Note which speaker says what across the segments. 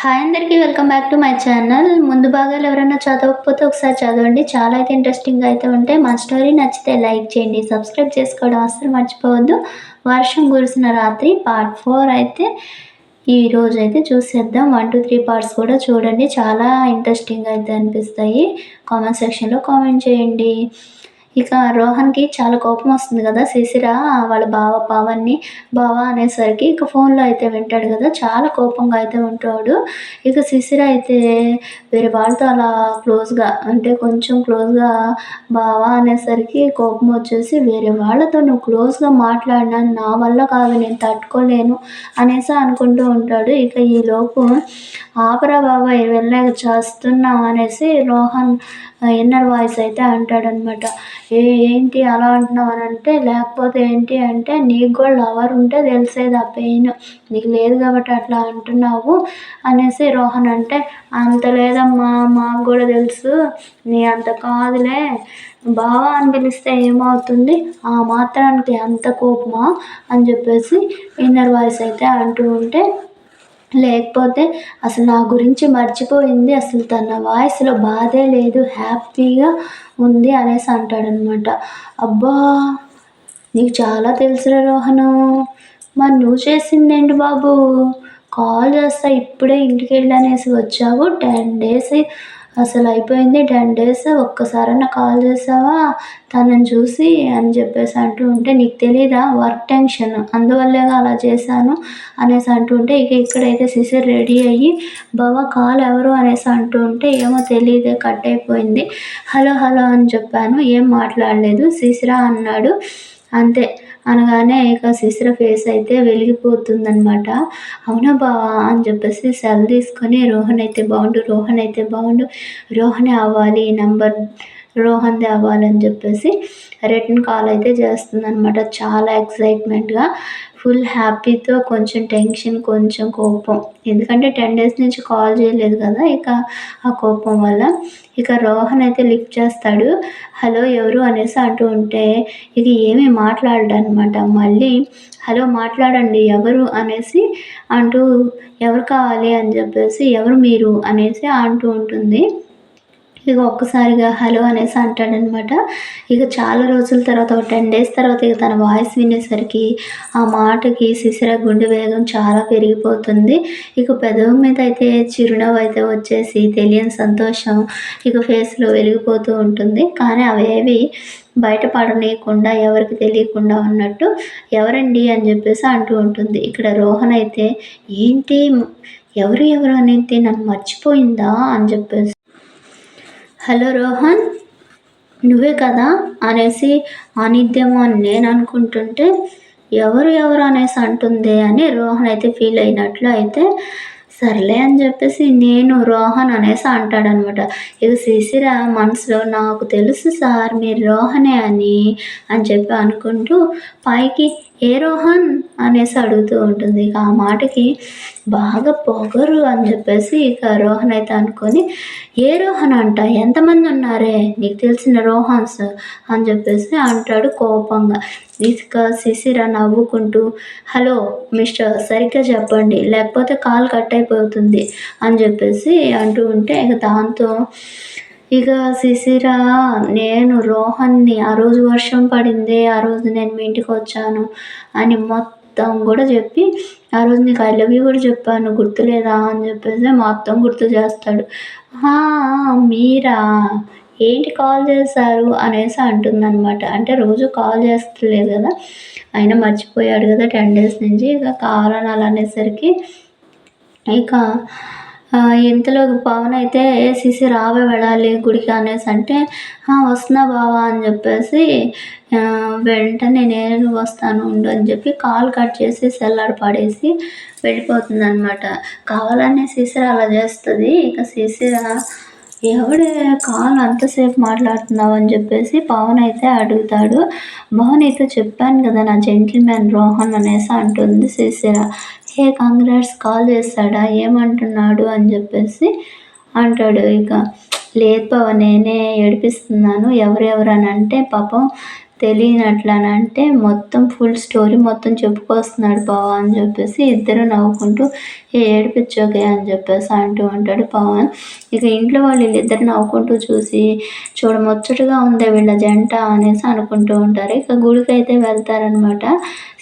Speaker 1: Hi అందరికీ welcome back to my channel. ముందు భాగాలు ఎవరైనా చదవకపోతే ఒకసారి చదవండి. చాలా అయితే ఇంట్రెస్టింగ్గా అయితే ఉంటాయి. మా స్టోరీ నచ్చితే లైక్ చేయండి. సబ్స్క్రైబ్ చేసుకోవడం అసలు మర్చిపోవద్దు. వర్షం కురిసిన రాత్రి పార్ట్ ఫోర్ అయితే ఈ రోజు అయితే చూసేద్దాం. వన్ టూ త్రీ పార్ట్స్ కూడా చూడండి. చాలా ఇంట్రెస్టింగ్ అయితే అనిపిస్తాయి. కామెంట్ సెక్షన్లో కామెంట్ చేయండి. ఇక రోహన్కి చాలా కోపం వస్తుంది కదా శిశిర వాళ్ళ బావ పావన్ని బావ అనేసరికి ఇక ఫోన్లో అయితే వింటాడు కదా చాలా కోపంగా అయితే ఉంటాడు. ఇక శిశిర అయితే వేరే వాళ్ళతో అలా క్లోజ్గా అంటే కొంచెం క్లోజ్గా బావ అనేసరికి కోపం వచ్చేసి వేరే వాళ్ళతో నువ్వు క్లోజ్గా మాట్లాడినా నా వల్ల కాదు నేను తట్టుకోలేను అనేసి అనుకుంటూ ఉంటాడు. ఇక ఈలోపు ఆపరా బాబాయ్ వెళ్ళాక చేస్తున్నాం అనేసి రోహన్ ఇన్నర్ వాయిస్ అయితే అంటాడనమాట ఏ ఏంటి అలా అంటున్నావు? అని అంటే లేకపోతే ఏంటి అంటే నీకు కూడా లవర్ ఉంటే తెలిసేది ఆ పెయిన్ నీకు లేదు కాబట్టి అట్లా అంటున్నావు అనేసి రోహన్ అంటే అంత లేదమ్మా మాకు కూడా తెలుసు. నీ అంత కాదులే. బావా అని పిలిస్తే ఏమవుతుంది? ఆ మాత్రానికి అంత కోపమా? అని చెప్పేసి ఇన్నర్ వాయిస్ అయితే అంటూ ఉంటే లేకపోతే అసలు నా గురించి మర్చిపోయింది. అసలు తన వాయిస్లో బాధే లేదు హ్యాపీగా ఉంది అనేసి అంటాడనమాట అబ్బా! నీకు చాలా తెలుసురా రోహను. మరి నువ్వు చేసింది ఏంటి బాబు? కాల్ చేస్తా ఇప్పుడే ఇంటికి వెళ్ళనేసి వచ్చావు. టెన్ డేస్ అసలు అయిపోయింది టెన్ డేస్ ఒక్కసారన్నా కాల్ చేసావా? తనని చూసి అని చెప్పేసి అంటూ ఉంటే నీకు తెలీదా? Work tension. అందువల్లే అలా చేశాను అనేసి అంటూ ఉంటే ఇక ఇక్కడైతే శిశిర్ రెడీ అయ్యి బావా కాల్ ఎవరు? అనేసి అంటూ ఉంటే ఏమో తెలియదే కట్ అయిపోయింది. హలో హలో అని చెప్పాను. ఏం మాట్లాడలేదు. శిశిరా అన్నాడు. అంతే. అనగానే ఇక శిశిర ఫేస్ అయితే వెలిగిపోతుందనమాట అవునా బావా? అని చెప్పేసి సెల్ తీసుకొని రోహన్ అయితే బాగుండు రోహన్ అయితే బాగుండు రోహనే అవ్వాలి నంబర్ రోహన్ తేవాలని చెప్పేసి రిటర్న్ కాల్ అయితే చేస్తుందనమాట చాలా ఎక్సైట్మెంట్గా ఫుల్ హ్యాపీతో కొంచెం టెన్షన్ కొంచెం కోపం. ఎందుకంటే టెన్ డేస్ నుంచి కాల్ చేయలేదు కదా ఇక ఆ కోపం వల్ల. ఇక రోహన్ అయితే లిఫ్ట్ చేస్తాడు. హలో ఎవరు? అనేసి అంటూ ఉంటే ఇక ఏమీ మాట్లాడనమాట మళ్ళీ హలో మాట్లాడండి ఎవరు? అనేసి అంటూ ఎవరు కావాలి? అని చెప్పేసి ఎవరు మీరు? అనేసి అంటూ ఉంటుంది. ఇక ఒక్కసారిగా హలో అనేసి అంటాడనమాట. ఇక చాలా రోజుల తర్వాత ఒక టెన్ డేస్ తర్వాత ఇక తన వాయిస్ వినేసరికి ఆ మాటకి శిశిర గుండె వేగం చాలా పెరిగిపోతుంది. ఇక పెదవి మీద అయితే చిరునవ్వు అయితే వచ్చేసి తెలియని సంతోషం ఇక ఫేస్లో వెలిగిపోతూ ఉంటుంది. కానీ అవేవి బయటపడనీయకుండా ఎవరికి తెలియకుండా ఉన్నట్టు ఎవరండి అని చెప్పేసి అంటూ ఉంటుంది. ఇక్కడ రోహన్ అయితే ఏంటి? ఎవరు ఎవరు? అనేది నన్ను మర్చిపోయిందా అని చెప్పేసి హలో రోహన్ నువ్వే కదా అనేసి అనిద్దేమో అని నేను అనుకుంటుంటే ఎవరు ఎవరు అనేసి అంటుంది అని రోహన్ అయితే ఫీల్ అయినట్లు అయితే సర్లే అని చెప్పేసి నేను రోహన్ అనేసి అంటాడనమాట. ఇక శిశిర మనసులో నాకు తెలుసు సార్ మీరు రోహనే అని అని చెప్పి అనుకుంటూ పైకి ఏ రోహన్ అనేసి అడుగుతూ ఉంటుంది. ఇక ఆ మాటకి బాగా పొగరు అని చెప్పేసి ఇక రోహన్ అయితే అనుకొని ఏ రోహన్ అంట ఎంతమంది ఉన్నారే? నీకు తెలిసిన రోహన్స్? అని చెప్పేసి అంటాడు కోపంగా. ఇసుక శిశిర నవ్వుకుంటూ హలో మిస్టర్ సరిగ్గా చెప్పండి. లేకపోతే కాల్ కట్ అయిపోతుంది అని చెప్పేసి అంటూ ఉంటే ఇక దాంతో ఇక శిశిర నేను రోహన్ని ఆ రోజు వర్షం పడింది ఆ రోజు నేను మీ ఇంటికి వచ్చాను అని మొత్తం కూడా చెప్పి ఆ రోజు నీకు ఐ లవ్ యూ కూడా చెప్పాను గుర్తులేదా అని చెప్పేసి మొత్తం గుర్తు చేస్తాడు. మీరా? ఏంటి కాల్ చేశారు? అనేసి అంటుందన్నమాట. అంటే రోజు కాల్ చేస్తలేదు కదా ఆయన మర్చిపోయాడు కదా టెన్ డేస్ నుంచి ఇక కావాలని అలా అనేసరికి ఇక ఇంతలో పవన్ అయితే ఏసీసీ రావే వెళ్ళాలి గుడికి అనేసి అంటే వస్తున్నా బావా అని చెప్పేసి వెంటనే నేను వస్తాను ఉండు అని చెప్పి కాల్ కట్ చేసి సెల్లార్ పడేసి వెళ్ళిపోతుంది అనమాట కావాలనే సీసీ అలా చేస్తుంది ఇక సీసీ ఎవడే కాల్ అంతసేపు మాట్లాడుతున్నావు అని చెప్పేసి పవన్ అయితే అడుగుతాడు. భవన్ అయితే చెప్పాను కదా నా జెంటిల్మెన్ రోహన్ అనేసి అంటుంది శిశిర ఏ కంగ్రాట్స్ కాల్ చేస్తాడా? ఏమంటున్నాడు? అని చెప్పేసి అంటాడు. ఇక లేదు బావ నేనే ఏడిపిస్తున్నాను. ఎవరెవరు అని అంటే పాపం తెలియనట్లనంటే మొత్తం ఫుల్ స్టోరీ మొత్తం చెప్పుకొస్తున్నాడు పవన్ అని చెప్పేసి ఇద్దరు నవ్వుకుంటూ ఏడిపించోకే అని చెప్పేసి అంటూ ఉంటాడు పవన్. ఇక ఇంట్లో వాళ్ళు వీళ్ళిద్దరు నవ్వుకుంటూ చూసి చూడముచ్చటగా ఉందే ఉంది వీళ్ళ జంట అనేసి అనుకుంటూ ఉంటారు. ఇక గుడికి అయితే వెళ్తారనమాట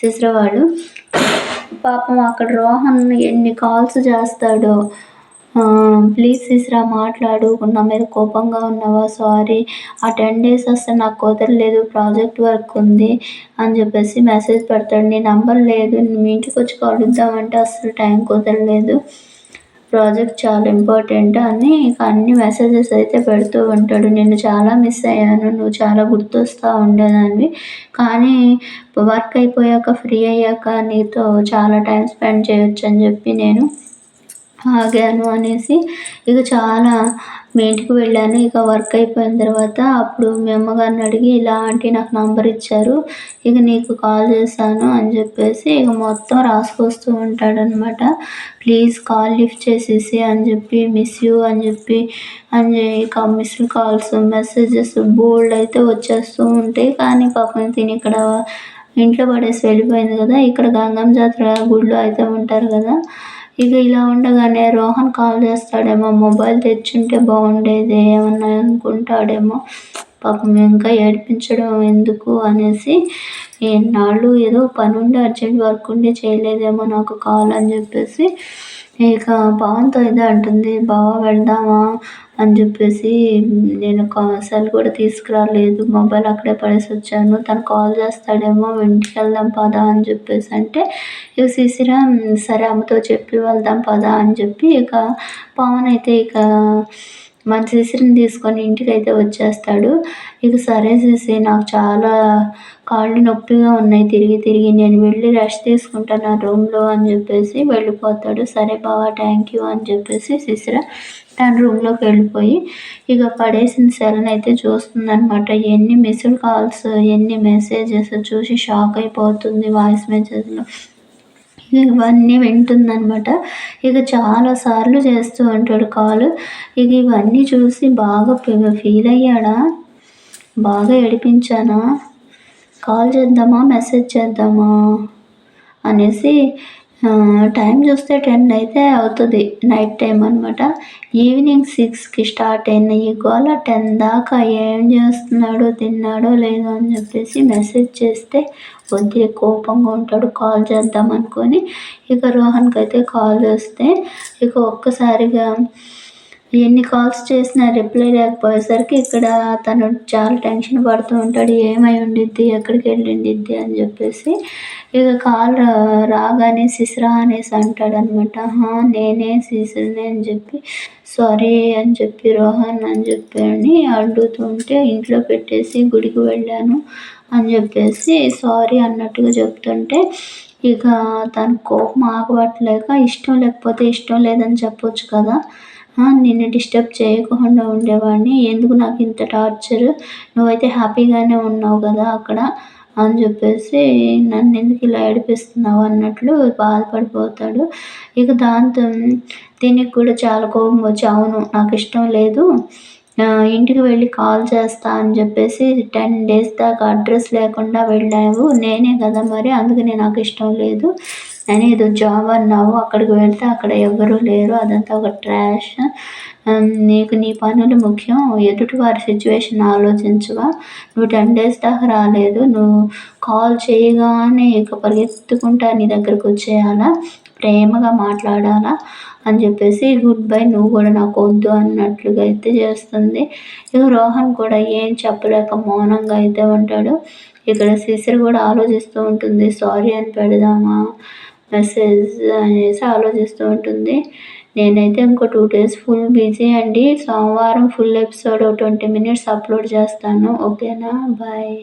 Speaker 1: సిస్టర్ వాళ్ళు పాపం అక్కడ రోహన్ ఎన్ని కాల్స్ చేస్తాడో ప్లీజ్ సిస్రా మాట్లాడు. నా మీద కోపంగా ఉన్నావా? సారీ ఆ టెన్ డేస్ వస్తే నాకు కుదరలేదు. ప్రాజెక్ట్ వర్క్ ఉంది అని చెప్పేసి మెసేజ్ పెడతాడు. నీ నంబర్ లేదు. మీ ఇంటికి వచ్చి కలుద్దామంటే అసలు టైం కుదరలేదు. ప్రాజెక్ట్ చాలా ఇంపార్టెంట్ అని అన్ని మెసేజెస్ అయితే పెడుతూ ఉంటాడు. నేను చాలా మిస్ అయ్యాను. నువ్వు చాలా గుర్తొస్తూ ఉండేదాన్ని కానీ వర్క్ అయిపోయాక ఫ్రీ అయ్యాక నీతో చాలా టైం స్పెండ్ చేయొచ్చు అని చెప్పి నేను ఆగాను అనేసి ఇక చాలా మీ ఇంటికి వెళ్ళాను. ఇక వర్క్ అయిపోయిన తర్వాత అప్పుడు మీ అమ్మగారిని అడిగి ఇలా ఆంటీ నాకు నంబర్ ఇచ్చారు ఇక నీకు కాల్ చేశాను అని చెప్పేసి ఇక మొత్తం రాసుకొస్తూ ఉంటాడనమాట ప్లీజ్ కాల్ లిఫ్ట్ చేసేసి అని చెప్పి మిస్ యూ అని చెప్పి అని ఇక మిస్డ్ కాల్స్ మెసేజెస్ బోల్డ్ అయితే వచ్చేస్తూ ఉంటాయి. కానీ పాపం తిని ఇక్కడ ఇంట్లో పడేసి వెళ్ళిపోయింది కదా. ఇక్కడ గంగం జాతర గుడిలో అయితే ఉంటారు కదా. ఇక ఇలా ఉండగానే రోహన్ కాల్ చేస్తాడేమో మొబైల్ తెచ్చుంటే బాగుండేది ఏమన్నా అనుకుంటాడేమో. పాపం ఇంకా ఏడిపించడం ఎందుకు అనేసి ఎన్నాళ్ళు ఏదో పని ఉండి అర్జెంట్ వర్క్ ఉండి చేయలేదేమో నాకు కాల్ అని చెప్పేసి ఇక బావంతో ఇదే అంటుంది బావ వెళ్దామా అని చెప్పేసి నేను సెల్ కూడా తీసుకురాలేదు మొబైల్ అక్కడే పడేసి వచ్చాను తను కాల్ చేస్తాడేమో ఇంటికి వెళ్దాం పదా అని చెప్పేసి అంటే ఇక శిశిర సరే అమ్మతో చెప్పి వెళ్దాం పదా అని చెప్పి ఇక పవన్ అయితే ఇక మన శిశిరిని తీసుకొని ఇంటికి అయితే వచ్చేస్తాడు. ఇక సరే సిసి నాకు చాలా కాళ్ళు నొప్పిగా ఉన్నాయి. తిరిగి తిరిగి నేను వెళ్ళి రెస్ట్ తీసుకుంటాను ఆ రూమ్లో అని చెప్పేసి వెళ్ళిపోతాడు. సరే బావా థ్యాంక్ యూ అని చెప్పేసి సిసిర తన రూమ్లోకి వెళ్ళిపోయి ఇక పడేసిన సెల్ని అయితే చూస్తుందనమాట ఎన్ని మిస్డ్ కాల్స్ ఎన్ని మెసేజెస్ చూసి షాక్ అయిపోతుంది వాయిస్ మెసేజ్లో ఇవన్నీ వింటుందనమాట ఇక చాలాసార్లు చేస్తూ ఉంటాడు కాల్. ఇక ఇవన్నీ చూసి బాగా ఫీల్ అయ్యాడా? బాగా ఏడిపించానా? కాల్ చేద్దామా? మెసేజ్ చేద్దామా? అనేసి టైం చూస్తే టెన్ అయితే అవుతుంది నైట్ టైం అనమాట ఈవినింగ్ సిక్స్కి స్టార్ట్ అయిన ఈ గోళ టెన్ దాకా ఏం చేస్తున్నాడో తిన్నాడో లేదో అని చెప్పేసి మెసేజ్ చేస్తే కొద్దిగా కోపంగా ఉంటాడు కాల్ చేద్దాం అనుకొని. ఇక రోహన్కి అయితే కాల్ చేస్తే ఇక ఒక్కసారిగా ఎన్ని కాల్స్ చేసినా రిప్లై లేకపోయేసరికి ఇక్కడ తను చాలా టెన్షన్ పడుతూ ఉంటాడు. ఏమై ఉండిద్ది? ఎక్కడికి వెళ్ళిండిద్ది? అని చెప్పేసి ఇక కాల్ రాగానే సిస్రా అనేసి అంటాడు అనమాట నేనే సిస్రనే అని చెప్పి సారీ అని చెప్పి రోహన్ అని చెప్పి అని అడుగుతుంటే ఇంట్లో పెట్టేసి గుడికి వెళ్ళాను అని చెప్పేసి సారీ అన్నట్టుగా చెప్తుంటే ఇక తన కోపం ఆగబట్టలేక ఇష్టం లేకపోతే ఇష్టం లేదని చెప్పొచ్చు కదా నిన్ను డిస్టర్బ్ చేయకుండా ఉండేవాడిని. ఎందుకు నాకు ఇంత టార్చర్ నువ్వైతే హ్యాపీగానే ఉన్నావు కదా అక్కడ అని చెప్పేసి నన్ను ఎందుకు ఇలా ఏడిపిస్తున్నావు అన్నట్లు బాధపడిపోతాడు. ఇక దాంతో దీనికి కూడా చాలా కోపం వచ్చి అవును నాకు ఇష్టం లేదు. ఇంటికి వెళ్ళి కాల్ చేస్తా అని చెప్పేసి టెన్ డేస్ దాకా అడ్రస్ లేకుండా వెళ్ళావు. నేనే కదా మరి అందుకని నాకు ఇష్టం లేదు. అని ఏదో జాబ్ అన్నావు అక్కడికి వెళ్తే అక్కడ ఎవరు లేరు అదంతా ఒక ట్రాష్ నీకు నీ పనులు ముఖ్యం. ఎదుటి వారి సిచ్యువేషన్ ఆలోచించవా నువ్వు టెన్ డేస్ దాకా రాలేదు. నువ్వు కాల్ చేయగానే ఇక పరిగెత్తుకుంటా నీ దగ్గరకు వచ్చేయాలా? ప్రేమగా మాట్లాడాలా? అని చెప్పేసి గుడ్ బై నువ్వు కూడా నాకు వద్దు అన్నట్లుగా అయితే చేస్తుంది. ఇక రోహన్ కూడా ఏం చెప్పలేక మౌనంగా అయితే ఉంటాడు. ఇక్కడ శిశిర్ కూడా ఆలోచిస్తూ ఉంటుంది. సారీ అని పెడదామా? మెసేజ్ అనేసి ఆలోచిస్తూ ఉంటుంది. నేనైతే ఇంకో టూ డేస్ ఫుల్ బిజీ అండి. సోమవారం full episode twenty minutes upload చేస్తాను. ఓకేనా? బాయ్.